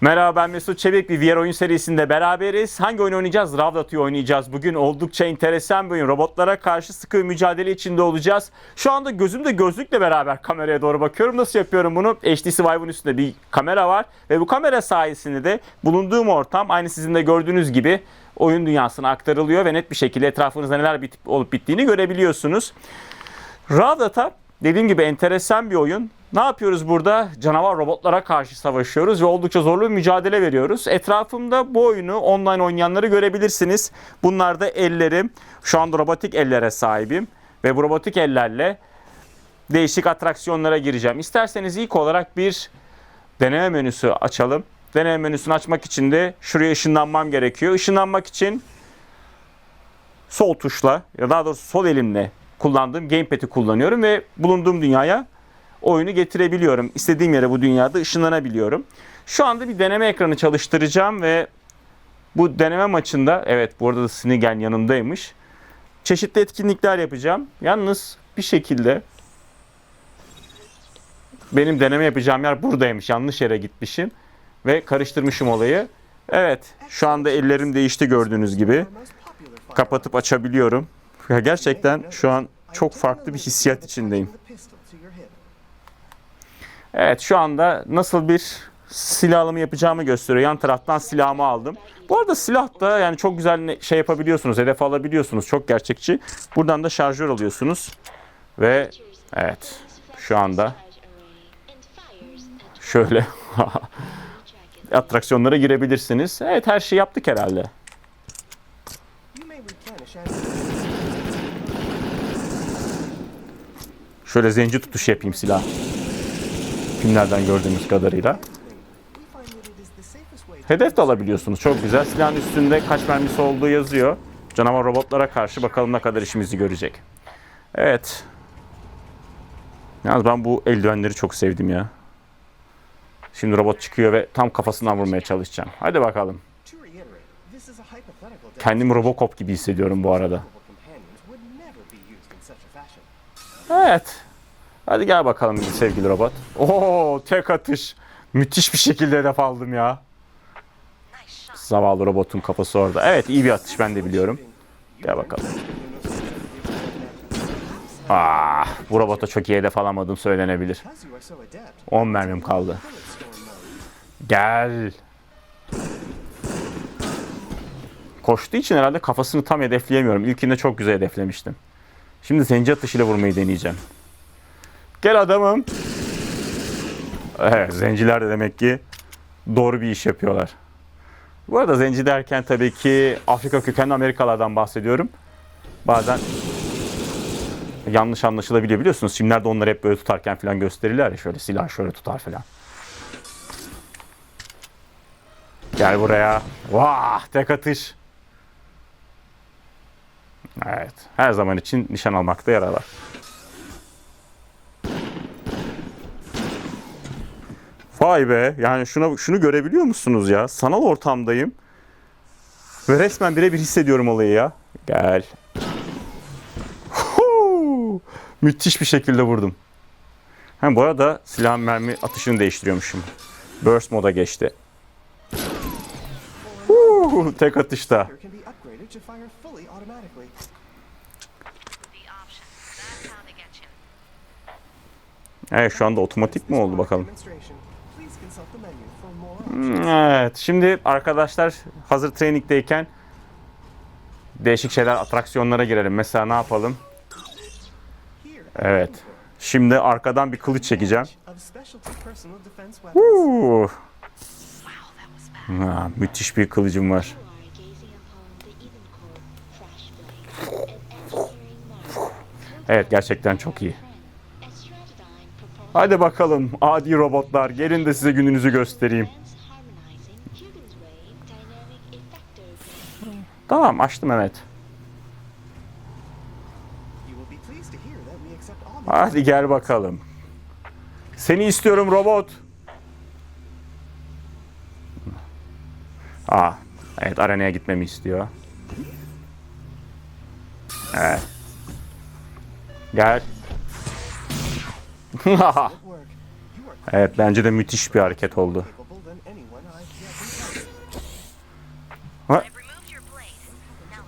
Merhaba ben Mesut Çevik bir VR oyun serisinde beraberiz. Hangi oyun oynayacağız? Ravdat'ı oynayacağız. Bugün oldukça enteresan bir oyun. Robotlara karşı sıkı mücadele içinde olacağız. Şu anda gözümde gözlükle beraber kameraya doğru bakıyorum. Nasıl yapıyorum bunu? HD Survivor'ın üstünde bir kamera var. Ve bu kamera sayesinde de bulunduğum ortam aynı sizin de gördüğünüz gibi oyun dünyasına aktarılıyor ve net bir şekilde etrafınızda neler bitip, olup bittiğini görebiliyorsunuz. Ravdat'a dediğim gibi enteresan bir oyun. Ne yapıyoruz burada? Canavar robotlara karşı savaşıyoruz ve oldukça zorlu bir mücadele veriyoruz. Etrafımda bu oyunu online oynayanları görebilirsiniz. Bunlar da ellerim. Şu anda robotik ellere sahibim. Ve bu robotik ellerle değişik atraksiyonlara gireceğim. İsterseniz ilk olarak bir deneme menüsü açalım. Deneme menüsünü açmak için de şuraya ışınlanmam gerekiyor. Işınlanmak için sol tuşla ya daha doğrusu sol elimle kullandığım gamepad'i kullanıyorum ve bulunduğum dünyaya oyunu getirebiliyorum. İstediğim yere bu dünyada ışınlanabiliyorum. Şu anda bir deneme ekranı çalıştıracağım ve bu deneme maçında evet bu arada da Snigen yanımdaymış. Çeşitli etkinlikler yapacağım. Yalnız bir şekilde benim deneme yapacağım yer buradaymış. Yanlış yere gitmişim ve karıştırmışım olayı. Evet, şu anda ellerim değişti gördüğünüz gibi. Kapatıp açabiliyorum. Gerçekten şu an çok farklı bir hissiyat içindeyim. Evet şu anda nasıl bir silahımı yapacağımı gösteriyor. Yan taraftan silahımı aldım. Bu arada silah da yani çok güzel şey yapabiliyorsunuz. Hedef alabiliyorsunuz. Çok gerçekçi. Buradan da şarjör alıyorsunuz. Ve evet şu anda şöyle atraksiyonlara girebilirsiniz. Evet her şeyi yaptık herhalde. Şöyle zenci tutuş yapayım silah. Filmlerden gördüğümüz kadarıyla. Hedef de alabiliyorsunuz. Çok güzel. Silahın üstünde kaç mermisi olduğu yazıyor. Canavar robotlara karşı bakalım ne kadar işimizi görecek. Evet. Yalnız ben bu eldivenleri çok sevdim ya. Şimdi robot çıkıyor ve tam kafasından vurmaya çalışacağım. Hadi bakalım. Kendimi Robocop gibi hissediyorum bu arada. Evet. Hadi gel bakalım sevgili robot. Oo tek atış. Müthiş bir şekilde hedef aldım ya. Zavallı robotun kafası orada. Evet iyi bir atış ben de biliyorum. Gel bakalım. Ah, bu robota çok iyi hedef alamadım söylenebilir. 10 mermim kaldı. Gel. Koştuğu için herhalde kafasını tam hedefleyemiyorum. İlkinde çok güzel hedeflemiştim. Şimdi zenci atışıyla vurmayı deneyeceğim. Gel adamım. Evet, zenciler de demek ki doğru bir iş yapıyorlar. Bu arada zenci derken tabii ki Afrika kökenli Amerikalılardan bahsediyorum. Bazen yanlış anlaşılabiliyor biliyorsunuz. Filmlerde onları hep böyle tutarken falan gösterirler ya şöyle silah şöyle tutar falan. Gel buraya. Vah tek atış. Evet. Her zaman için nişan almakta yarar var. Vay be. Yani şuna şunu görebiliyor musunuz ya? Sanal ortamdayım. Ve resmen birebir hissediyorum olayı ya. Gel. Huu! Müthiş bir şekilde vurdum. Hem bu arada silah mermi atışını değiştiriyormuşum. Burst moda geçti. Huu! Tek atışta. Evet şu anda otomatik mi oldu bakalım. Evet şimdi arkadaşlar hazır trainingdeyken değişik şeyler atraksiyonlara girelim. Mesela ne yapalım? Evet. Şimdi arkadan bir kılıç çekeceğim. Bad. Ha, müthiş bir kılıcım var. Evet gerçekten çok iyi. Hadi bakalım adi robotlar gelin de size gününüzü göstereyim. Tamam açtım evet. Hadi gel bakalım. Seni istiyorum robot. Aa, evet arenaya gitmemi istiyor. Evet. Gel. evet bence de müthiş bir hareket oldu.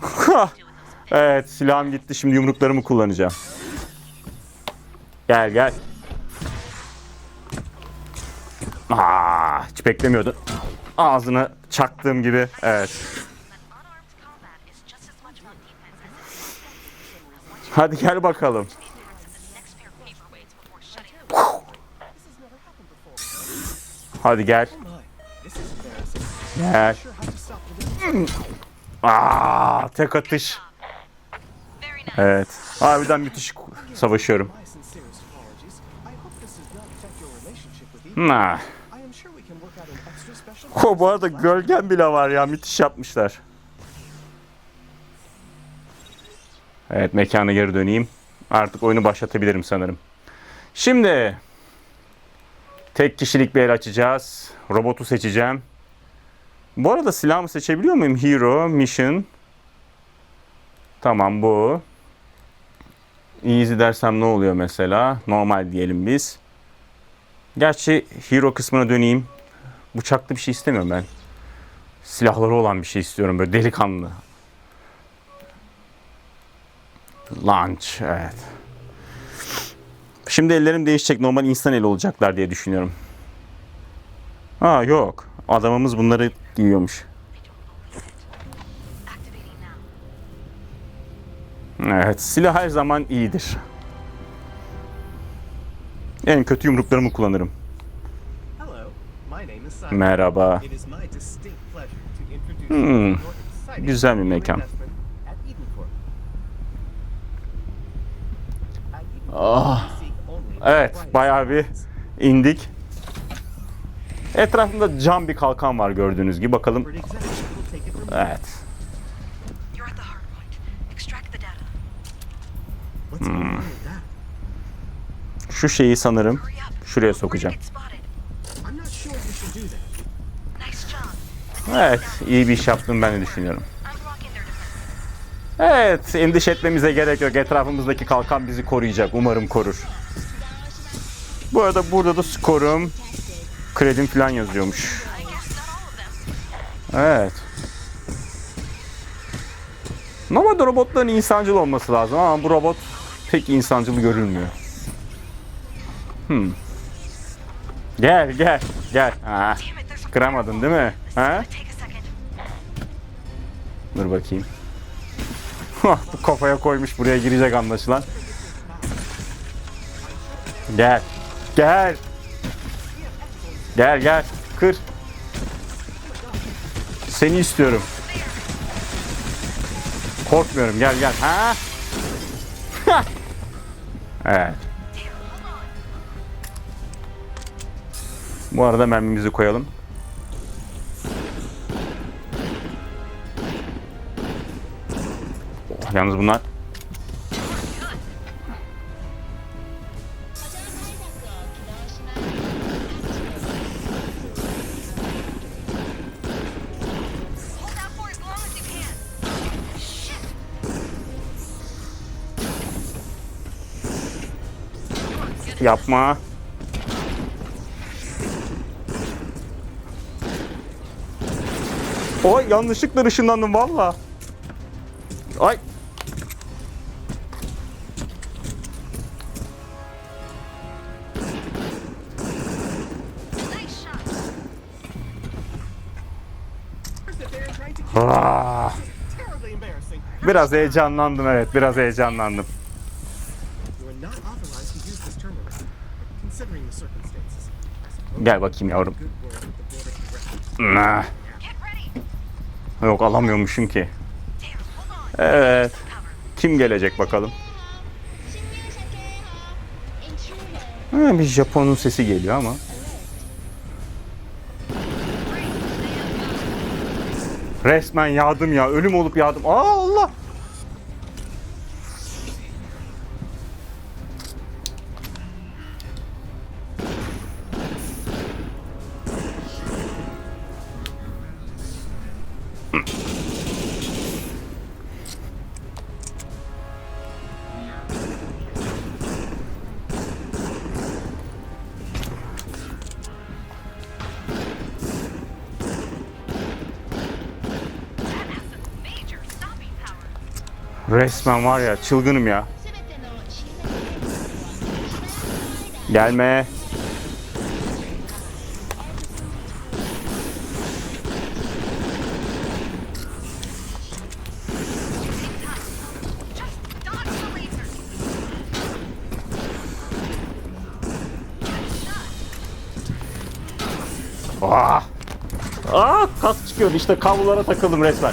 evet silahım gitti şimdi yumruklarımı kullanacağım. Gel gel. Aa, hiç beklemiyordum. Ağzını çaktığım gibi. Evet. Hadi gel bakalım. Hadi gel. Gel. Aa, tek atış. Evet. Harbiden müthiş savaşıyorum. Nah. I am sure we can work out an extra special. O bu arada gölgen bile var ya müthiş yapmışlar. Evet mekana geri döneyim. Artık oyunu başlatabilirim sanırım. Şimdi tek kişilik bir el açacağız. Robotu seçeceğim. Bu arada silahımı seçebiliyor muyum? Hero, Mission. Tamam bu. Easy dersem ne oluyor mesela? Normal diyelim biz. Gerçi Hero kısmına döneyim. Bıçaklı bir şey istemiyorum ben. Silahları olan bir şey istiyorum böyle delikanlı. Launch, evet. Şimdi ellerim değişecek. Normal insan eli olacaklar diye düşünüyorum. Ha yok. Adamımız bunları giyiyormuş. Evet. Silah her zaman iyidir. En kötü yumruklarımı kullanırım. Merhaba. Hmm, güzel bir mekan. Ah. Evet, bayağı bir indik. Etrafında cam bir kalkan var gördüğünüz gibi. Bakalım. Evet. That? Şu şeyi sanırım şuraya sokacağım. Evet, iyi bir iş yaptım ben de düşünüyorum. Evet, endişe etmemize gerek yok. Etrafımızdaki kalkan bizi koruyacak. Umarım korur. Bu arada burada da skorum, kredim falan yazıyormuş. Evet. Normalde robotların insancıl olması lazım ama bu robot pek insancıl görünmüyor. Hmm. Gel gel gel. Ha, kıramadın değil mi? Ha? Dur bakayım. Bu kafaya koymuş buraya girecek anlaşılan. Gel. Gel. Gel gel. Kır. Seni istiyorum. Korkmuyorum. Gel gel. Ha? Evet. Bu arada mermimizi koyalım. Oh, yalnız bunlar yapma. Oy yanlışlıkla ışınlandım valla. Ay. Kill Ah. Biraz heyecanlandım evet biraz heyecanlandım. Gel bakayım yavrum. Nah. Yok alamıyormuşum ki. Evet. Kim gelecek bakalım? Ha, bir Japon'un sesi geliyor ama. Resmen yağdım ya. Ölüm olup yağdım. Aa Allah. Resmen var ya çılgınım ya. Gelme. Lasers. Ah! Ah kas çıkıyor işte kablolara takıldım resmen.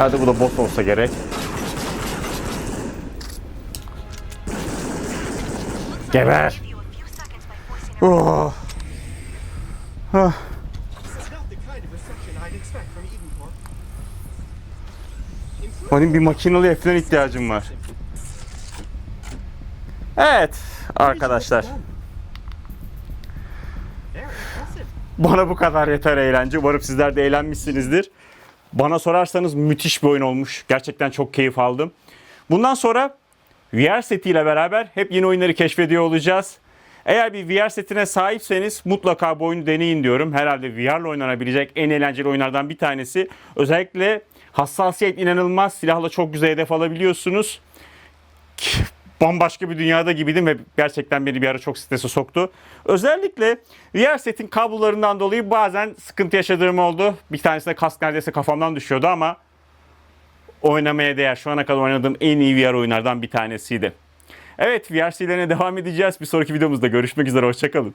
Hadi bu da boss olsa gerek. Geber. Oh. Improved Benim bir makinalı F'den ihtiyacım var. Evet arkadaşlar. Bana bu kadar yeter eğlence. Umarım sizler de eğlenmişsinizdir. Bana sorarsanız müthiş bir oyun olmuş. Gerçekten çok keyif aldım. Bundan sonra VR setiyle beraber hep yeni oyunları keşfediyor olacağız. Eğer bir VR setine sahipseniz mutlaka bu oyunu deneyin diyorum. Herhalde VR ile oynanabilecek en eğlenceli oyunlardan bir tanesi. Özellikle hassasiyet inanılmaz. Silahla çok güzel hedef alabiliyorsunuz. Bambaşka bir dünyada gibiydim ve gerçekten beni bir ara çok strese soktu. Özellikle VR setin kablolarından dolayı bazen sıkıntı yaşadığım oldu. Bir tanesinde kask neredeyse kafamdan düşüyordu ama oynamaya değer. Şu ana kadar oynadığım en iyi VR oyunlardan bir tanesiydi. Evet VR serilerine devam edeceğiz. Bir sonraki videomuzda görüşmek üzere. Hoşçakalın.